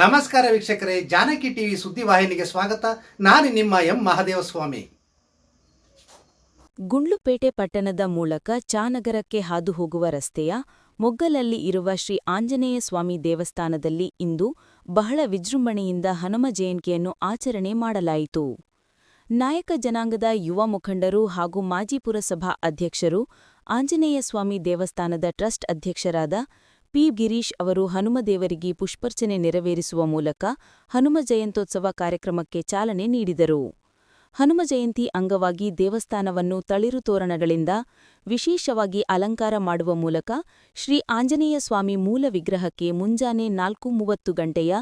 ನಮಸ್ಕಾರ ವೀಕ್ಷಕರೇ, ಜಾನಕಿ ಟಿವಿ ಸುದ್ದಿವಾಹಿನಿಗೆ ಸ್ವಾಗತ. ನಾನು ನಿಮ್ಮ ಎಂ ಮಹದೇವಸ್ವಾಮಿ. ಗುಂಡ್ಲುಪೇಟೆ ಪಟ್ಟಣದ ಮೂಲಕ ಚಾನಗರಕ್ಕೆ ಹಾದು ಹೋಗುವ ರಸ್ತೆಯ ಮೊಗ್ಗಲಲ್ಲಿ ಇರುವ ಶ್ರೀ ಆಂಜನೇಯ ಸ್ವಾಮಿ ದೇವಸ್ಥಾನದಲ್ಲಿ ಇಂದು ಬಹಳ ವಿಜೃಂಭಣೆಯಿಂದ ಹನುಮ ಜಯಂತಿಯನ್ನು ಆಚರಣೆ ಮಾಡಲಾಯಿತು. ನಾಯಕ ಜನಾಂಗದ ಯುವ ಮುಖಂಡರು ಹಾಗೂ ಮಾಜಿ ಪುರಸಭಾ ಅಧ್ಯಕ್ಷರು ಆಂಜನೇಯ ಸ್ವಾಮಿ ದೇವಸ್ಥಾನದ ಟ್ರಸ್ಟ್ ಅಧ್ಯಕ್ಷರಾದ ಪಿ. ಗಿರೀಶ್ ಅವರು ಹನುಮದೇವರಿಗೆ ಪುಷ್ಪರ್ಚನೆ ನೆರವೇರಿಸುವ ಮೂಲಕ ಹನುಮ ಜಯಂತ್ಯೋತ್ಸವ ಕಾರ್ಯಕ್ರಮಕ್ಕೆ ಚಾಲನೆ ನೀಡಿದರು. ಹನುಮ ಜಯಂತಿ ಅಂಗವಾಗಿ ದೇವಸ್ಥಾನವನ್ನು ತಳಿರು ತೋರಣಗಳಿಂದ ವಿಶೇಷವಾಗಿ ಅಲಂಕಾರ ಮಾಡುವ ಮೂಲಕ ಶ್ರೀ ಆಂಜನೇಯ ಸ್ವಾಮಿ ಮೂಲ ವಿಗ್ರಹಕ್ಕೆ ಮುಂಜಾನೆ ನಾಲ್ಕು ಮೂವತ್ತು ಗಂಟೆಯ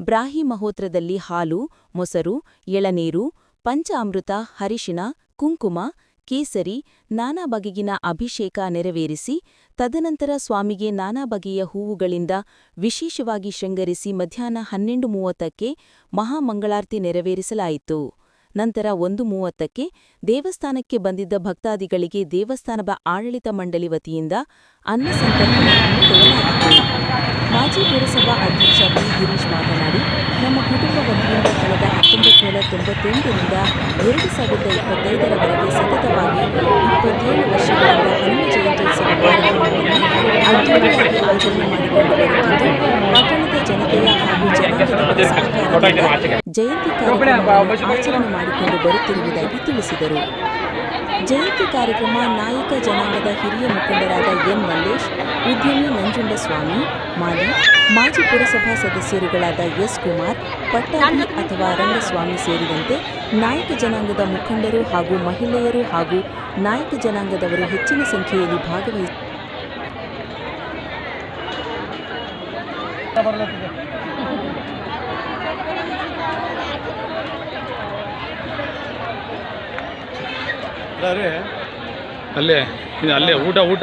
ಬ್ರಾಹಿ ಮಹೋತ್ರದಲ್ಲಿ ಹಾಲು, ಮೊಸರು, ಎಳನೀರು ಪಂಚ ಅಮೃತ ಹರಿಶಿನ ಕುಂಕುಮ ಕೇಸರಿ, ನಾನಾ ಬಗೆಗಿನ ಅಭಿಷೇಕ ನೆರವೇರಿಸಿ, ತದನಂತರ ಸ್ವಾಮಿಗೆ ನಾನಾ ಬಗೆಯ ಹೂವುಗಳಿಂದ ವಿಶೇಷವಾಗಿ ಶೃಂಗರಿಸಿ ಮಧ್ಯಾಹ್ನ ಹನ್ನೆರಡು ಮೂವತ್ತಕ್ಕೆ ಮಹಾಮಂಗಳಾರತಿ ನೆರವೇರಿಸಲಾಯಿತು. ನಂತರ ಒಂದು ಮೂವತ್ತಕ್ಕೆ ದೇವಸ್ಥಾನಕ್ಕೆ ಬಂದಿದ್ದ ಭಕ್ತಾದಿಗಳಿಗೆ ದೇವಸ್ಥಾನದ ಆಡಳಿತ ಮಂಡಳಿ ವತಿಯಿಂದ ಅನ್ನ ಸಂತರ್ಪಣೆ ಹಮ್ಮಿಕೊಳ್ಳಲಾಗಿತ್ತು ಮಾಜಿ ಪುರಸಭಾ ಅಧ್ಯಕ್ಷ ಬಿ ಗಿರೀಶ್ ಮಾತನಾಡಿ, ನಮ್ಮ ಕುಟುಂಬ ವತಿಯಿಂದ ಕಳೆದ ಹತ್ತೊಂಬತ್ತು ನೂರ ತೊಂಬತ್ತೆಂಟರಿಂದ ಎರಡು ಸಾವಿರದ ಇಪ್ಪತ್ತೈದರವರೆಗೆ ಸತತವಾಗಿ ಇಪ್ಪತ್ತೇಳು ವರ್ಷಗಳಿಂದ ಹನುಮ ಜಯಂತ್ಯೋತ್ಸವ ಕಾರ್ಯಕ್ರಮವನ್ನು ಅದ್ದೂರಿಯಾಗಿ ಆಚರಣೆ ಮಾಡಿಕೊಂಡು ಬರುತ್ತಿದ್ದು, ಪಟ್ಟಣದ ಜನತೆಯ ಹಾಗೂ ಜನಾಂಗದ ಸಹಕಾರದಿಂದ ಜಯಂತಿ ಕಾರ್ಯಕ್ರಮವನ್ನು ಆಚರಣೆ ಮಾಡಿಕೊಂಡು ಬರುತ್ತಿರುವುದಾಗಿ ತಿಳಿಸಿದರು. ಜಯಂತಿ ಕಾರ್ಯಕ್ರಮ ನಾಯಕ ಜನಾಂಗದ ಹಿರಿಯ ಮುಖಂಡರಾದ ಎನ್ ಮಲ್ಲೇಶ್ ಉದ್ಯಮಿ ನಂಜುಂಡಸ್ವಾಮಿ ಮಾಲಿ ಮಾಜಿ ಪುರಸಭಾ ಸದಸ್ಯರುಗಳಾದ ಎಸ್ ಕುಮಾರ್, ಪಟ್ಟಾಭಿ ಅಥವಾ ರಂಗಸ್ವಾಮಿ ಸೇರಿದಂತೆ ನಾಯಕ ಜನಾಂಗದ ಮುಖಂಡರು ಹಾಗೂ ಮಹಿಳೆಯರು ಹಾಗೂ ನಾಯಕ ಜನಾಂಗದವರು ಹೆಚ್ಚಿನ ಸಂಖ್ಯೆಯಲ್ಲಿ ಭಾಗವಹಿಸಿ ಅಲ್ಲೇ ಅಲ್ಲೇ, ಊಟ ಊಟ.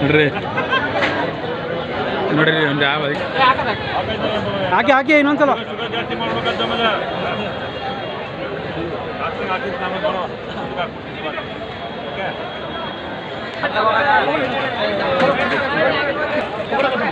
ನೋಡ್ರಿ. ನೋಡ್ರಿ ಒಂದು ಯಾವ ಹಾಕಿ ಹಾಕಿ ಇನ್ನೊಂದ್ಸಲ.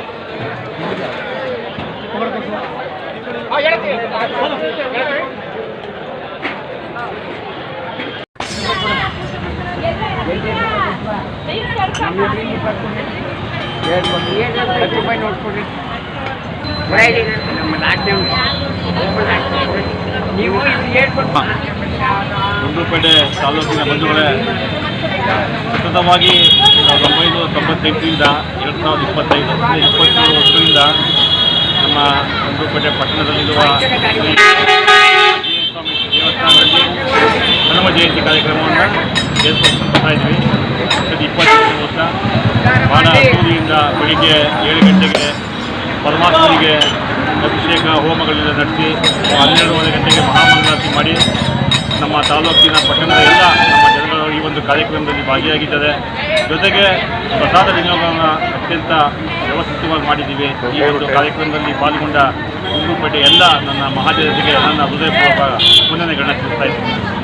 ಗುಂಡ್ಲುಪೇಟೆ ತಾಲೂಕಿನ ಬಂಧುಗಳೇ ಸತತವಾಗಿ ಸಾವಿರದ ಒಂಬೈನೂರ ತೊಂಬತ್ತೆಂಟರಿಂದ ಎರಡು ಸಾವಿರದ ಇಪ್ಪತ್ತೈದು ಇಪ್ಪತ್ತೇಳು ವರ್ಷದಿಂದ ನಮ್ಮ ಗುಂಡ್ಲುಪೇಟೆ ಪಟ್ಟಣದಲ್ಲಿರುವ ಸ್ವಾಮಿ ದೇವಸ್ಥಾನದಲ್ಲಿ ಹನುಮ ಜಯಂತಿ ಕಾರ್ಯಕ್ರಮವನ್ನು ಏರ್ಪಡಿಸ್ಕೊಂಡು ಬರ್ತಾ ಇದ್ವಿ. ಇಪ್ಪತ್ತೈದು ವರ್ಷ. ಭಾಳ ಅದ್ದೂರಿಯಿಂದ ಬೆಳಿಗ್ಗೆ ಏಳು ಗಂಟೆಗೆ ಪರಮಾತ್ಮನಿಗೆ ಅಭಿಷೇಕ ಹೋಮಗಳೆಲ್ಲ ನಡೆಸಿ ಹನ್ನೆರಡೂವರೆ ಗಂಟೆಗೆ ಮಹಾಮಂಗಳಾರತಿ ಮಾಡಿ ನಮ್ಮ ತಾಲೂಕಿನ ಪಟ್ಟಣದ ಎಲ್ಲ ನಮ್ಮ ಜನಗಳು ಈ ಒಂದು ಕಾರ್ಯಕ್ರಮದಲ್ಲಿ ಭಾಗಿಯಾಗಿದ್ದಾರೆ. ಜೊತೆಗೆ ಪ್ರಸಾದ ವಿನಿಯೋಗವನ್ನು ಅತ್ಯಂತ ವ್ಯವಸ್ಥಿತವಾಗಿ ಮಾಡಿದ್ದೀವಿ. ಈ ಒಂದು ಕಾರ್ಯಕ್ರಮದಲ್ಲಿ ಪಾಲ್ಗೊಂಡ ಗುಂಡ್ಲುಪೇಟೆ ಎಲ್ಲ ನನ್ನ ಮಹಾಜನತೆಗೆ ನನ್ನ ಹೃದಯಪೂರ್ವಕ ವಂದನೆಗಳನ್ನ ತಿಳಿಸ್ತಾ ಇದ್ದೀನಿ.